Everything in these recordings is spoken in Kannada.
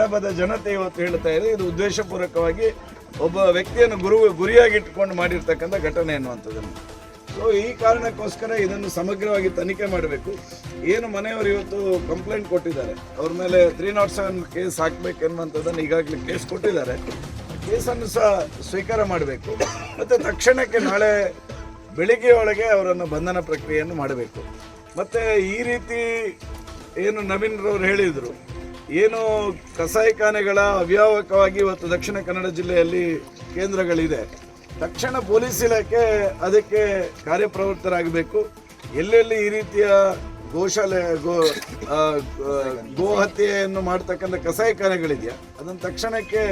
ಕಡಬದ ಜನತೆ ಇವತ್ತು ಹೇಳ್ತಾ ಇದೆ, ಇದು ಉದ್ದೇಶಪೂರ್ವಕವಾಗಿ ಒಬ್ಬ ವ್ಯಕ್ತಿಯನ್ನು ಗುರು, ಗುರಿಯಾಗಿಟ್ಟುಕೊಂಡು ಮಾಡಿರ್ತಕ್ಕಂಥ ಘಟನೆ ಅನ್ನುವಂಥದ್ದನ್ನು ಸೊ ಈ ಕಾರಣಕ್ಕೋಸ್ಕರ ಇದನ್ನು ಸಮಗ್ರವಾಗಿ ತನಿಖೆ ಮಾಡಬೇಕು. ಏನು ಮನೆಯವರು ಇವತ್ತು ಕಂಪ್ಲೇಂಟ್ ಕೊಟ್ಟಿದ್ದಾರೆ, ಅವ್ರ ಮೇಲೆ ತ್ರೀ ನಾಟ್ ಸೆವೆನ್ ಕೇಸ್ ಹಾಕ್ಬೇಕೆನ್ನುವಂಥದ್ದನ್ನು ಈಗಾಗಲೇ ಕೇಸ್ ಕೊಟ್ಟಿದ್ದಾರೆ. ಕೇಸನ್ನು ಸಹ ಸ್ವೀಕಾರ ಮಾಡಬೇಕು. ಮತ್ತು ತಕ್ಷಣಕ್ಕೆ ನಾಳೆ ಬೆಳಿಗ್ಗೆಯೊಳಗೆ ಅವರನ್ನು ಬಂಧನ ಪ್ರಕ್ರಿಯೆಯನ್ನು ಮಾಡಬೇಕು. ಮತ್ತು ಈ ರೀತಿ ಏನು ನವೀನ್ರವ್ರು ಹೇಳಿದರು ಏನು ಕಸಾಯಿಖಾನೆಗಳ ಅವ್ಯಾವಕವಾಗಿ ಇವತ್ತು ದಕ್ಷಿಣ ಕನ್ನಡ ಜಿಲ್ಲೆಯಲ್ಲಿ ಕೇಂದ್ರಗಳಿದೆ. ತಕ್ಷಣ ಪೊಲೀಸ್ ಇಲಾಖೆ ಅದಕ್ಕೆ ಕಾರ್ಯಪ್ರವೃತ್ತರಾಗಬೇಕು. ಎಲ್ಲೆಲ್ಲಿ ಈ ರೀತಿಯ ಗೋಶಾಲೆ, ಗೋ ಗೋ ಹತ್ಯೆಯನ್ನು ಮಾಡ್ತಕ್ಕಂಥ ಕಸಾಯಿಖಾನೆಗಳಿದೆಯಾ, ಅದನ್ನು ತಕ್ಷಣಕ್ಕೆ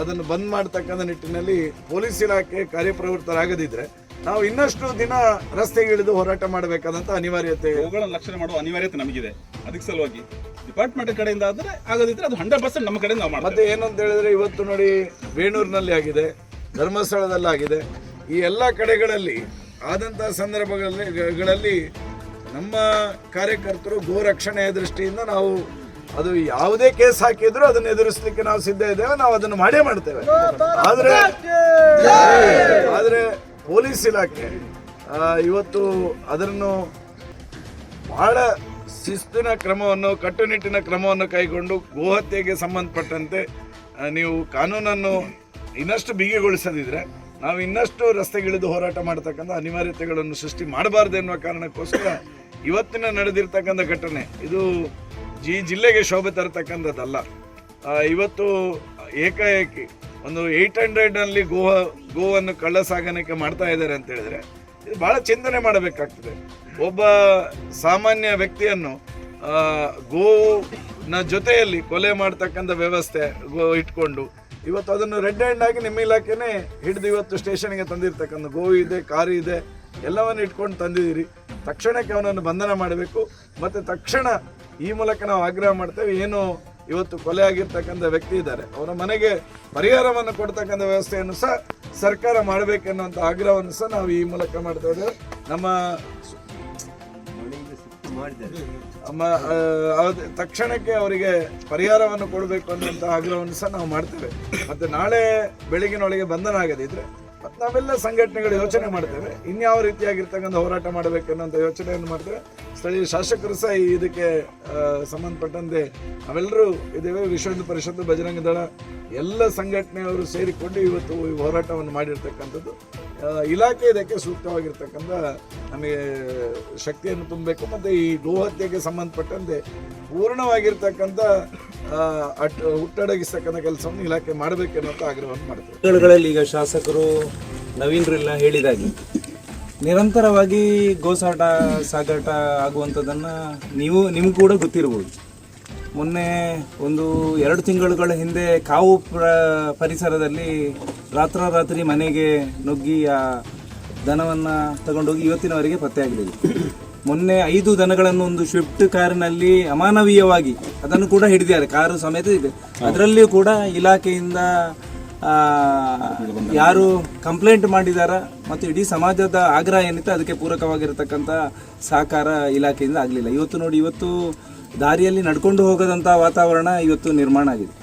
ಅದನ್ನು ಬಂದ್ ಮಾಡ್ತಕ್ಕಂಥ ನಿಟ್ಟಿನಲ್ಲಿ ಪೊಲೀಸ್ ಇಲಾಖೆ ಕಾರ್ಯಪ್ರವೃತ್ತರಾಗದಿದ್ರೆ ನಾವು ಇನ್ನಷ್ಟು ದಿನ ರಸ್ತೆಗೆ ಇಳಿದು ಹೋರಾಟ ಮಾಡಬೇಕಾದಂತ ಅನಿವಾರ್ಯತೆ ಅವುಗಳನ್ನು ರಕ್ಷಣೆ ಮಾಡುವ ಅನಿವಾರ್ಯತೆ ನಮಗಿದೆ. ಅದಕ್ಕೆ ಸಲುವಾಗಿ ಡಿಪಾರ್ಟ್ಮೆಂಟ್ ಕಡೆಯಿಂದ ಆದರೆ ಆಗದಿದ್ರೆ ಅದು ಹಂಡ್ರೆಡ್ ಪರ್ಸೆಂಟ್ ನಮ್ಮ ಕಡೆಯಿಂದ ನಾವು ಮಾಡ್ತೀವಿ. ಮತ್ತೆ ಏನಂತ ಹೇಳಿದ್ರೆ ಇವತ್ತು ನೋಡಿ ಬೇಣೂರಿನಲ್ಲಿ ಆಗಿದೆ, ಧರ್ಮಸ್ಥಳದಲ್ಲಿ ಆಗಿದೆ. ಈ ಎಲ್ಲ ಕಡೆಗಳಲ್ಲಿ ಆದಂತಹ ಸಂದರ್ಭಗಳಲ್ಲಿ, ಗಳಲ್ಲಿ ನಮ್ಮ ಕಾರ್ಯಕರ್ತರು ಗೋ ರಕ್ಷಣೆಯ ದೃಷ್ಟಿಯಿಂದ ನಾವು ಅದು ಯಾವುದೇ ಕೇಸ್ ಹಾಕಿದ್ರು ಅದನ್ನು ಎದುರಿಸಲಿಕ್ಕೆ ನಾವು ಸಿದ್ಧ ಇದ್ದೇವೆ, ನಾವು ಅದನ್ನು ಮಾಡೇ ಮಾಡ್ತೇವೆ. ಆದ್ರೆ ಆದ್ರೆ ಪೊಲೀಸ್ ಇಲಾಖೆ ಇವತ್ತು ಅದನ್ನು ಬಹಳ ಶಿಸ್ತಿನ ಕ್ರಮವನ್ನು, ಕಟ್ಟುನಿಟ್ಟಿನ ಕ್ರಮವನ್ನು ಕೈಗೊಂಡು ಗೋಹತ್ಯೆಗೆ ಸಂಬಂಧಪಟ್ಟಂತೆ ನೀವು ಕಾನೂನನ್ನು ಇನ್ನಷ್ಟು ಬಿಗಿಗೊಳಿಸದಿದ್ರೆ, ನಾವು ಇನ್ನಷ್ಟು ರಸ್ತೆಗಿಳಿದು ಹೋರಾಟ ಮಾಡ್ತಕ್ಕಂಥ ಅನಿವಾರ್ಯತೆಗಳನ್ನು ಸೃಷ್ಟಿ ಮಾಡಬಾರ್ದು ಎನ್ನುವ ಕಾರಣಕ್ಕೋಸ್ಕರ ಇವತ್ತಿನ ನಡೆದಿರ್ತಕ್ಕಂಥ ಘಟನೆ, ಇದು ಈ ಜಿಲ್ಲೆಗೆ ಶೋಭೆ ತರತಕ್ಕಂಥದ್ದಲ್ಲ. ಇವತ್ತು ಏಕಾಏಕಿ ಒಂದು ಏಯ್ಟ್ ಹಂಡ್ರೆಡ್ನಲ್ಲಿ ಗೋವಾ ಗೋವನ್ನು ಕಳ್ಳ ಸಾಗಾಣಿಕೆ ಮಾಡ್ತಾ ಇದ್ದಾರೆ ಅಂತ ಹೇಳಿದ್ರೆ, ಇದು ಬಹಳ ಚಿಂತನೆ ಮಾಡಬೇಕಾಗ್ತದೆ. ಒಬ್ಬ ಸಾಮಾನ್ಯ ವ್ಯಕ್ತಿಯನ್ನು ಗೋವಿನ ಜೊತೆಯಲ್ಲಿ ಕೊಲೆ ಮಾಡ್ತಕ್ಕಂಥ ವ್ಯವಸ್ಥೆ ಗೋ ಇಟ್ಕೊಂಡು, ಇವತ್ತು ಅದನ್ನು ರೆಡ್ ಹ್ಯಾಂಡ್ ಆಗಿ ನಿಮ್ಮ ಇಲಾಖೆನೇ ಹಿಡಿದು ಇವತ್ತು ಸ್ಟೇಷನ್ಗೆ ತಂದಿರ್ತಕ್ಕಂಥ ಗೋ ಇದೆ, ಕಾರು ಇದೆ, ಎಲ್ಲವನ್ನು ಇಟ್ಕೊಂಡು ತಂದಿದ್ದೀರಿ. ತಕ್ಷಣಕ್ಕೆ ಅವನನ್ನು ಬಂಧನ ಮಾಡಬೇಕು. ಮತ್ತು ತಕ್ಷಣ ಈ ಮೂಲಕ ನಾವು ಆಗ್ರಹ ಮಾಡ್ತೇವೆ, ಏನು ಇವತ್ತು ಕೊಲೆ ಆಗಿರ್ತಕ್ಕಂಥ ವ್ಯಕ್ತಿ ಇದ್ದಾರೆ. ಅವರ ಮನೆಗೆ ಪರಿಹಾರವನ್ನು ಕೊಡ್ತಕ್ಕಂಥ ವ್ಯವಸ್ಥೆಯನ್ನು ಸಹ ಸರ್ಕಾರ ಮಾಡಬೇಕೆನ್ನುವಂಥ ಆಗ್ರಹವನ್ನು ಸಹ ನಾವು ಈ ಮೂಲಕ ಮಾಡ್ತಾ ಇದ್ದೇವೆ. ನಮ್ಮ ಅದ್- ತಕ್ಷಣಕ್ಕೆ ಅವರಿಗೆ ಪರಿಹಾರವನ್ನು ಕೊಡಬೇಕು ಅನ್ನುವಂತಹ ಆಗ್ರಹವನ್ನು ಸಹ ನಾವು ಮಾಡ್ತೇವೆ. ಮತ್ತೆ ನಾಳೆ ಬೆಳಗಿನೊಳಗೆ ಬಂಧನ ಆಗದಿದ್ರೆ ನಾವೆಲ್ಲ ಸಂಘಟನೆಗಳು ಯೋಚನೆ ಮಾಡ್ತೇವೆ. ಇನ್ಯಾವ ರೀತಿಯಾಗಿರ್ತಕ್ಕಂಥ ಹೋರಾಟ ಮಾಡಬೇಕನ್ನೋಂಥ ಯೋಚನೆಯನ್ನು ಮಾಡ್ತೇವೆ. ಸ್ಥಳೀಯ ಶಾಸಕರು ಸಹ ಇದಕ್ಕೆ ಸಂಬಂಧಪಟ್ಟಂತೆ ನಾವೆಲ್ಲರೂ ಇದ್ದೇವೆ. ವಿಶ್ವ ಪರಿಷತ್ತು ಬಜರಂಗ ದಳ, ಎಲ್ಲ ಸಂಘಟನೆಯವರು ಸೇರಿಕೊಂಡು ಇವತ್ತು ಈ ಹೋರಾಟವನ್ನು ಮಾಡಿರ್ತಕ್ಕಂಥದ್ದು. ಇಲಾಖೆ ಇದಕ್ಕೆ ಸೂಕ್ತವಾಗಿರ್ತಕ್ಕಂಥ ನಮಗೆ ಶಕ್ತಿಯನ್ನು ತುಂಬಬೇಕು. ಮತ್ತು ಈ ಗೋಹತ್ಯೆಗೆ ಸಂಬಂಧಪಟ್ಟಂತೆ ಪೂರ್ಣವಾಗಿರ್ತಕ್ಕಂಥ ಅಟ್, ಹುಟ್ಟಡಗಿಸ್ತಕ್ಕಂಥ ಕೆಲಸವನ್ನು ಇಲಾಖೆ ಮಾಡಬೇಕೆನ್ನುವಂಥ ಆಗ್ರಹವನ್ನು ಗಳಲ್ಲಿ ಈಗ ಶಾಸಕರು ನವೀನ್ರೆಲ್ಲ ಹೇಳಿದಾಗೆ ನಿರಂತರವಾಗಿ ಗೋಸಾಟ ಸಾಗಾಟ ಆಗುವಂಥದ್ದನ್ನು ನೀವು ನಿಮ್ಗೆ ಕೂಡ ಗೊತ್ತಿರ್ಬೋದು. ಮೊನ್ನೆ ಒಂದು ಎರಡು ತಿಂಗಳುಗಳ ಹಿಂದೆ ಕಾವು ಪ್ರ ಪರಿಸರದಲ್ಲಿ ರಾತ್ರೋರಾತ್ರಿ ಮನೆಗೆ ನುಗ್ಗಿ ಆ ದನವನ್ನು ತಗೊಂಡೋಗಿ ಇವತ್ತಿನವರೆಗೆ ಪತ್ತೆಯಾಗಲಿಲ್ಲ ಮೊನ್ನೆ ಐದು ದನಗಳನ್ನು ಒಂದು ಸ್ವಿಫ್ಟ್ ಕಾರಿನಲ್ಲಿ ಅಮಾನವೀಯವಾಗಿ ಅದನ್ನು ಕೂಡ ಹಿಡಿದಿದ್ದಾರೆ. ಕಾರು ಸಮೇತ ಇದೆ. ಅದರಲ್ಲಿಯೂ ಕೂಡ ಇಲಾಖೆಯಿಂದ ಯಾರು ಕಂಪ್ಲೇಂಟ್ ಮಾಡಿದಾರ ಮತ್ತು ಇಡೀ ಸಮಾಜದ ಆಗ್ರಹ ಏನಿತ್ತು ಅದಕ್ಕೆ ಪೂರಕವಾಗಿರತಕ್ಕಂಥ ಸಹಕಾರ ಇಲಾಖೆಯಿಂದ ಆಗಲಿಲ್ಲ. ಇವತ್ತು ನೋಡಿ, ಇವತ್ತು ದಾರಿಯಲ್ಲಿ ನಡ್ಕೊಂಡು ಹೋಗದಂಥ ವಾತಾವರಣ ಇವತ್ತು ನಿರ್ಮಾಣ ಆಗಿದೆ.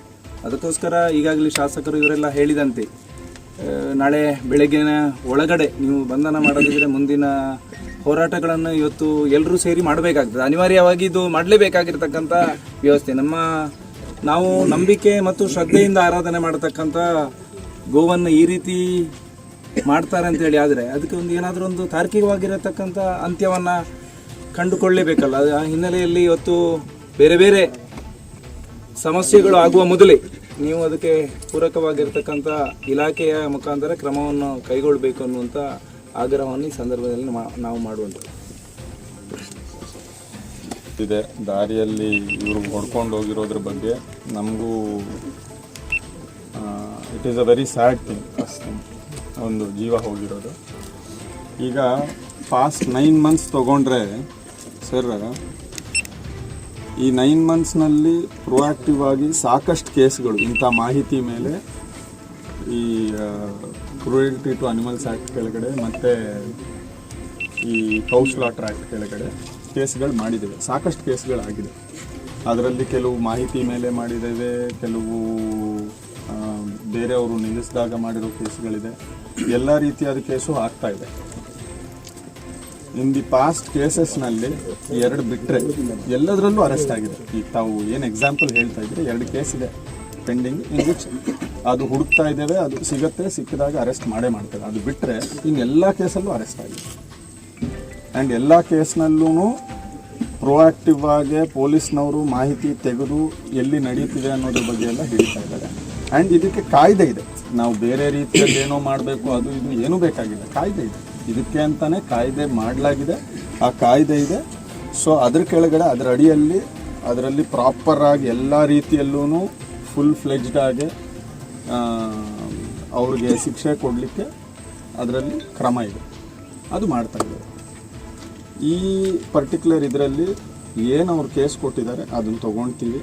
ಅದಕ್ಕೋಸ್ಕರ ಈಗಾಗಲೇ ಶಾಸಕರು ಇವರೆಲ್ಲ ಹೇಳಿದಂತೆ ನಾಳೆ ಬೆಳಗ್ಗಿನ ಒಳಗಡೆ ನೀವು ಬಂಧನ ಮಾಡೋದಿದ್ರೆ ಮುಂದಿನ ಹೋರಾಟಗಳನ್ನು ಇವತ್ತು ಎಲ್ಲರೂ ಸೇರಿ ಮಾಡಬೇಕಾಗ್ತದೆ. ಅನಿವಾರ್ಯವಾಗಿ ಇದು ಮಾಡಲೇಬೇಕಾಗಿರ್ತಕ್ಕಂಥ ವ್ಯವಸ್ಥೆ. ನಮ್ಮ ನಾವು ನಂಬಿಕೆ ಮತ್ತು ಶ್ರದ್ಧೆಯಿಂದ ಆರಾಧನೆ ಮಾಡತಕ್ಕಂಥ ಗೋವನ್ನು ಈ ರೀತಿ ಮಾಡ್ತಾರೆ ಅಂತೇಳಿ ಆದರೆ ಅದಕ್ಕೆ ಒಂದು ಏನಾದರೂ ಒಂದು ತಾರ್ಕಿಕವಾಗಿರತಕ್ಕಂಥ ಅಂತ್ಯವನ್ನು ಕಂಡುಕೊಳ್ಳೇಬೇಕಲ್ಲ. ಆ ಹಿನ್ನೆಲೆಯಲ್ಲಿ ಇವತ್ತು ಬೇರೆ ಬೇರೆ ಸಮಸ್ಯೆಗಳು ಆಗುವ ಮೊದಲೇ ನೀವು ಅದಕ್ಕೆ ಪೂರಕವಾಗಿರ್ತಕ್ಕಂಥ ಇಲಾಖೆಯ ಮುಖಾಂತರ ಕ್ರಮವನ್ನು ಕೈಗೊಳ್ಳಬೇಕು ಅನ್ನುವಂಥ ಆಗ್ರಹವನ್ನು ಈ ಸಂದರ್ಭದಲ್ಲಿ ನಾವು ಮಾಡುವಂಥದ್ದು. ಇದೆ ದಾರಿಯಲ್ಲಿ ಇವರು ಹೊಡ್ಕೊಂಡು ಹೋಗಿರೋದ್ರ ಬಗ್ಗೆ ನಮಗೂ it is a very sad thing first ಒಂದು ಜೀವ ಹೋಗಿರೋದು. ಈಗ ಫಾಸ್ಟ್ ನೈನ್ ಮಂತ್ಸ್ ತೊಗೊಂಡ್ರೆ ಸರ್ ಈ ನೈನ್ ಮಂತ್ಸ್ನಲ್ಲಿ ಪ್ರೊಆಕ್ಟಿವ್ ಆಗಿ ಸಾಕಷ್ಟು ಕೇಸ್ಗಳು, ಇಂಥ ಮಾಹಿತಿ ಮೇಲೆ ಈ ಕ್ರೂಯಲ್ಟಿ ಟು ಅನಿಮಲ್ಸ್ ಆ್ಯಕ್ಟ್ ಕೆಳಗಡೆ ಮತ್ತು ಈ ಕೌಸ್ಲಾಟರ್ ಆ್ಯಕ್ಟ್ ಕೆಳಗಡೆ ಕೇಸ್ಗಳು ಮಾಡಿದ್ದೇವೆ. ಸಾಕಷ್ಟು ಕೇಸ್ಗಳಾಗಿದೆ. ಅದರಲ್ಲಿ ಕೆಲವು ಮಾಹಿತಿ ಮೇಲೆ ಮಾಡಿದ್ದೇವೆ, ಕೆಲವು ಬೇರೆಯವರು ನಿಲ್ಲಿಸಿದಾಗ ಮಾಡಿರೋ ಕೇಸ್ಗಳಿದೆ. ಎಲ್ಲ ರೀತಿಯಾದ ಕೇಸು ಆಗ್ತಾ ಇದೆ. ಇನ್ ದಿ ಪಾಸ್ಟ್ ಕೇಸಸ್ನಲ್ಲಿ ಎರಡು ಬಿಟ್ಟರೆ ಎಲ್ಲದರಲ್ಲೂ ಅರೆಸ್ಟ್ ಆಗಿದೆ. ಈಗ ತಾವು ಏನು ಎಕ್ಸಾಂಪಲ್ ಹೇಳ್ತಾ ಇದ್ರೆ ಎರಡು ಕೇಸ್ ಇದೆ ಪೆಂಡಿಂಗ್, ಇನ್ ವಿಚ್ ಅದು ಹುಡುಕ್ತಾ ಇದ್ದೇವೆ, ಅದು ಸಿಗತ್ತೆ, ಸಿಕ್ಕಿದಾಗ ಅರೆಸ್ಟ್ ಮಾಡೇ ಮಾಡ್ತೇವೆ. ಅದು ಬಿಟ್ಟರೆ ಇನ್ನೆಲ್ಲ ಕೇಸಲ್ಲೂ ಅರೆಸ್ಟ್ ಆಗಿದೆ. ಆ್ಯಂಡ್ ಎಲ್ಲ ಕೇಸ್ನಲ್ಲೂ ಪ್ರೊಆಕ್ಟಿವ್ ಆಗಿ ಪೊಲೀಸ್ನವರು ಮಾಹಿತಿ ತೆಗೆದು ಎಲ್ಲಿ ನಡೀತಿದೆ ಅನ್ನೋದ್ರ ಬಗ್ಗೆ ಎಲ್ಲ ಹಿಡಿತಾ ಇದ್ದಾರೆ. ಆ್ಯಂಡ್ ಇದಕ್ಕೆ ಕಾಯ್ದೆ ಇದೆ. ನಾವು ಬೇರೆ ರೀತಿಯಲ್ಲಿ ಏನೋ ಮಾಡಬೇಕು, ಅದು ಇದು ಏನೂ ಬೇಕಾಗಿಲ್ಲ. ಕಾಯ್ದೆ ಇದೆ. ಇದಕ್ಕೆ ಅಂತಲೇ ಕಾಯ್ದೆ ಮಾಡಲಾಗಿದೆ. ಆ ಕಾಯ್ದೆ ಇದೆ. ಸೊ ಅದ್ರ ಕೆಳಗಡೆ, ಅದರ ಅಡಿಯಲ್ಲಿ, ಅದರಲ್ಲಿ ಪ್ರಾಪರ್ ಆಗಿ ಎಲ್ಲ ರೀತಿಯಲ್ಲೂ ಫುಲ್ ಫ್ಲೆಜ್ಡ್ ಆಗಿ ಅವ್ರಿಗೆ ಶಿಕ್ಷೆ ಕೊಡಲಿಕ್ಕೆ ಅದರಲ್ಲಿ ಕ್ರಮ ಇದೆ. ಅದು ಮಾಡ್ತಾ ಇದ್ದಾರೆ. ಈ ಪರ್ಟಿಕ್ಯುಲರ್ ಇದರಲ್ಲಿ ಏನು ಅವ್ರು ಕೇಸ್ ಕೊಟ್ಟಿದ್ದಾರೆ ಅದನ್ನು ತೊಗೊಳ್ತೀವಿ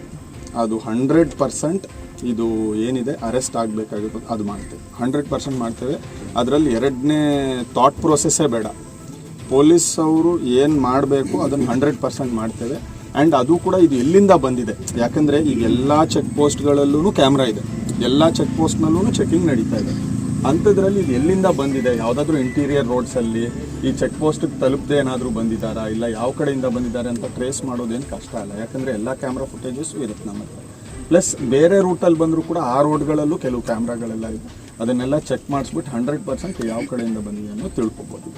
ಅದು ಹಂಡ್ರೆಡ್ ಪರ್ಸೆಂಟ್ ಇದು ಏನಿದೆ ಅರೆಸ್ಟ್ ಆಗಬೇಕಾಗಿರೋದು ಅದು ಮಾಡ್ತೇವೆ. ಹಂಡ್ರೆಡ್ ಪರ್ಸೆಂಟ್ ಮಾಡ್ತೇವೆ. ಅದರಲ್ಲಿ ಎರಡನೇ ಥಾಟ್ ಪ್ರೊಸೆಸ್ಸೇ ಬೇಡ. ಪೊಲೀಸ್ ಅವರು ಏನು ಮಾಡಬೇಕು ಅದನ್ನು ಹಂಡ್ರೆಡ್ ಪರ್ಸೆಂಟ್ ಮಾಡ್ತೇವೆ. ಆ್ಯಂಡ್ ಅದು ಕೂಡ ಇದು ಎಲ್ಲಿಂದ ಬಂದಿದೆ. ಯಾಕಂದರೆ ಈಗ ಎಲ್ಲ ಚೆಕ್ ಪೋಸ್ಟ್ಗಳಲ್ಲೂ ಕ್ಯಾಮ್ರಾ ಇದೆ. ಎಲ್ಲ ಚೆಕ್ ಪೋಸ್ಟ್ನಲ್ಲೂ ಚೆಕಿಂಗ್ ನಡೀತಾ ಇದೆ. ಅಂಥದ್ರಲ್ಲಿ ಇದು ಎಲ್ಲಿಂದ ಬಂದಿದೆ? ಯಾವುದಾದ್ರೂ ಇಂಟೀರಿಯರ್ ರೋಡ್ಸಲ್ಲಿ ಈ ಚೆಕ್ ಪೋಸ್ಟಿಗೆ ತಲುಪದೆ ಏನಾದರೂ ಬಂದಿದ್ದಾರಾ? ಇಲ್ಲ ಯಾವ ಕಡೆಯಿಂದ ಬಂದಿದ್ದಾರೆ ಅಂತ ಟ್ರೇಸ್ ಮಾಡೋದೇನು ಕಷ್ಟ ಅಲ್ಲ. ಯಾಕಂದರೆ ಎಲ್ಲ ಕ್ಯಾಮ್ರಾ ಫುಟೇಜಸ್ಸು ಇರುತ್ತೆ ನಮ್ಮ ಹತ್ರ ಪ್ಲಸ್ ಬೇರೆ ರೂಟಲ್ಲಿ ಬಂದರೂ ಕೂಡ ಆ ರೋಡ್ಗಳಲ್ಲೂ ಕೆಲವು ಕ್ಯಾಮ್ರಾಗಳೆಲ್ಲ ಇದೆ ಅದನ್ನೆಲ್ಲ ಚೆಕ್ ಮಾಡಿಸ್ಬಿಟ್ಟು ಹಂಡ್ರೆಡ್ ಪರ್ಸೆಂಟ್ ಯಾವ ಕಡೆಯಿಂದ ಬಂದಿದೆ ಅನ್ನೋ ತಿಳ್ಕೊಬೋದು.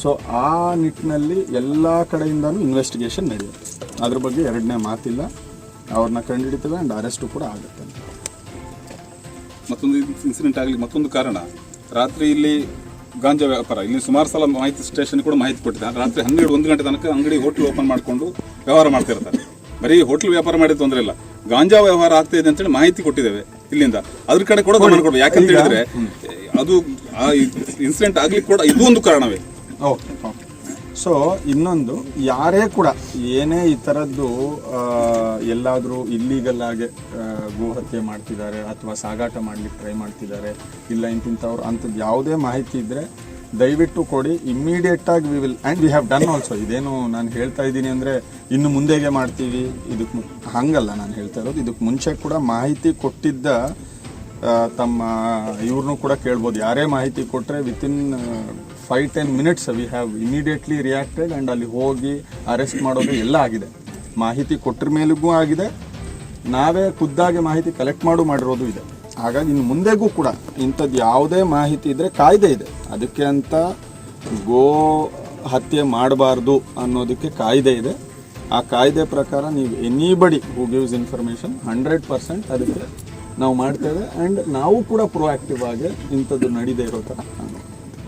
ಸೊ ಆ ನಿಟ್ಟಿನಲ್ಲಿ ಎಲ್ಲ ಕಡೆಯಿಂದನೂ ಇನ್ವೆಸ್ಟಿಗೇಷನ್ ನಡೆಯುತ್ತೆ. ಅದ್ರ ಬಗ್ಗೆ ಎರಡನೇ ಮಾತಿಲ್ಲ. ಅವ್ರನ್ನ ಕಂಡುಹಿಡಿತೇವೆ ಆ್ಯಂಡ್ ಅರೆಸ್ಟು ಕೂಡ ಆಗುತ್ತೆ ಮತ್ತೊಂದು ಇನ್ಸಿಡೆಂಟ್ ಆಗಲಿ ಮತ್ತೊಂದು ಕಾರಣ. ರಾತ್ರಿ ಇಲ್ಲಿ ಗಾಂಜಾ ವ್ಯಾಪಾರ ಇಲ್ಲಿ ಸುಮಾರು ಸಲ ಮಾಹಿತಿ ಸ್ಟೇಷನ್ ಕೂಡ ಮಾಹಿತಿ ಕೊಟ್ಟಿದೆ. ರಾತ್ರಿ ಹನ್ನೆರಡು ಒಂದು ಗಂಟೆ ತನಕ ಅಂಗಡಿ ಹೋಟ್ಲ್ ಓಪನ್ ಮಾಡಿಕೊಂಡು ವ್ಯವಹಾರ ಮಾಡ್ತಿರ್ತಾರೆ ಬರೀ ಹೋಟ್ಲ್ ವ್ಯಾಪಾರ ಮಾಡಿದ ತೊಂದರೆ ಇಲ್ಲ. ಗಾಂಜಾ ವ್ಯವಹಾರ ಆಗ್ತಾ ಇದೆ ಅಂತೇಳಿ ಮಾಹಿತಿ ಕೊಟ್ಟಿದ್ದೇವೆ ಇಲ್ಲಿಂದ. ಅದ್ರ ಕಡೆ ಕೂಡ ಗಮನ ಕೊಡ್ಬೇಕು. ಯಾಕಂತ ಹೇಳಿದ್ರೆ ಅದು ಆ ಇನ್ಸಿಡೆಂಟ್ ಆಗ್ಲಿಕ್ಕೆ ಕೂಡ ಇದು ಒಂದು ಕಾರಣವೇ ಸೊ, ಇನ್ನೊಂದು, ಯಾರೇ ಕೂಡ, ಏನೇ ಈ ಥರದ್ದು ಎಲ್ಲಾದರೂ ಇಲ್ಲೀಗಲ್ ಆಗಿ ಗೋಹತ್ಯೆ ಮಾಡ್ತಿದ್ದಾರೆ, ಅಥವಾ ಸಾಗಾಟ ಮಾಡ್ಲಿಕ್ಕೆ ಟ್ರೈ ಮಾಡ್ತಿದ್ದಾರೆ, ಇಲ್ಲ ಇಂತಿಂಥವ್ರು ಅಂಥದ್ದು ಯಾವುದೇ ಮಾಹಿತಿ ಇದ್ದರೆ ದಯವಿಟ್ಟು ಕೊಡಿ. ಇಮ್ಮಿಡಿಯೇಟ್ ಆಗಿ we will and we have done also ಇದೇನು ನಾನು ಹೇಳ್ತಾ ಇದ್ದೀನಿ ಅಂದರೆ, ಇನ್ನು ಮುಂದೆಗೆ ಮಾಡ್ತೀವಿ. ಇದಕ್ಕೆ ಹಂಗಲ್ಲ ನಾನು ಹೇಳ್ತಾ ಇರೋದು. ಇದಕ್ಕೆ ಮುಂಚೆ ಕೂಡ ಮಾಹಿತಿ ಕೊಟ್ಟಿದ್ದ ತಮ್ಮ ಇವ್ರನ್ನೂ ಕೂಡ ಕೇಳ್ಬೋದು. ಯಾರೇ ಮಾಹಿತಿ ಕೊಟ್ಟರೆ within five ten minutes we have immediately reacted and ಅಲ್ಲಿ ಹೋಗಿ ಅರೆಸ್ಟ್ ಮಾಡೋದು ಎಲ್ಲ ಆಗಿದೆ. ಮಾಹಿತಿ ಕೊಟ್ಟರ ಮೇಲಿಗೂ ಆಗಿದೆ. ನಾವೇ ಖುದ್ದಾಗಿ ಮಾಹಿತಿ ಕಲೆಕ್ಟ್ ಮಾಡು ಮಾಡಿರೋದು ಇದೆ. ಹಾಗಾಗಿ ಇನ್ನು ಮುಂದೆಗೂ ಕೂಡ ಇಂಥದ್ದು ಯಾವುದೇ ಮಾಹಿತಿ ಇದ್ದರೆ ಕಾಯ್ದೆ ಇದೆ. ಅದಕ್ಕೆ ಅಂತ ಗೋ ಹತ್ಯೆ ಮಾಡಬಾರ್ದು ಅನ್ನೋದಕ್ಕೆ ಕಾಯ್ದೆ ಇದೆ. ಆ ಕಾಯ್ದೆ ಪ್ರಕಾರ ನೀವು anybody who gives information hundred percent ಅದಕ್ಕೆ ನಾವು ಮಾಡ್ತೇವೆ. ಆ್ಯಂಡ್ ನಾವು ಕೂಡ ಪ್ರೊಆಕ್ಟಿವ್ ಆಗಿ ಇಂಥದ್ದು ನಡೀದೇ ಇರೋ ಥರ.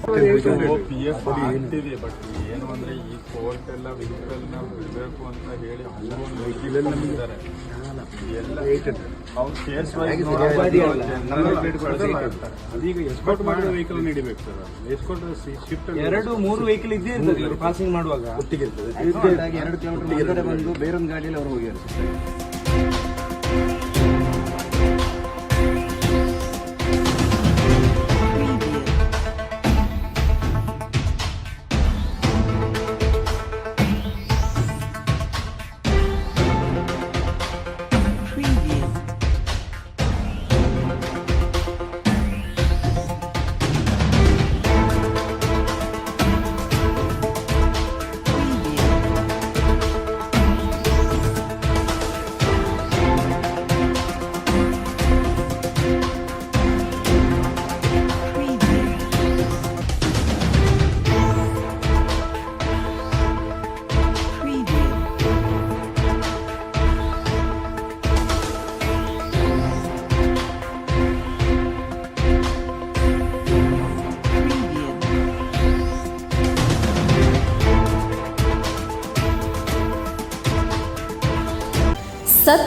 ಪಿ ಎಫ್ ಹೇಳ್ತೀವಿ ಬಟ್ ಏನು ಅಂದ್ರೆ ಈ ಕೋರ್ಟ್ ಎಲ್ಲ ವೆಹಿಕಲ್ನ ಬಿಡಬೇಕು ಅಂತ ಹೇಳಿ ವೆಹಿಕಲ್ ಎಲ್ಲ ಅವ್ರು ಕೇಸ್ ಅದೀಗ ಎಸ್ಕಾರ್ಟ್ ಮಾಡಿದ ವೆಹಿಕಲ್ ನೀಡಬೇಕು ಸರ್ ಎಸ್ಕಾರ್ಟ್ ಶಿಫ್ಟ್ ಎರಡು ಮೂರು ವೆಹಿಕಲ್ ಇದ್ದೇ ಇರ್ತದೆ ಪಾಸಿಂಗ್ ಮಾಡುವಾಗ. ಎರಡು ಕಿಲೋಮೀಟರ್ ಮುಂದೆ ಬಂದು ಬೇರೊಂದು ಗಾಡಿಯಲ್ಲಿ ಅವರು ಹೋಗ್ಯಾರ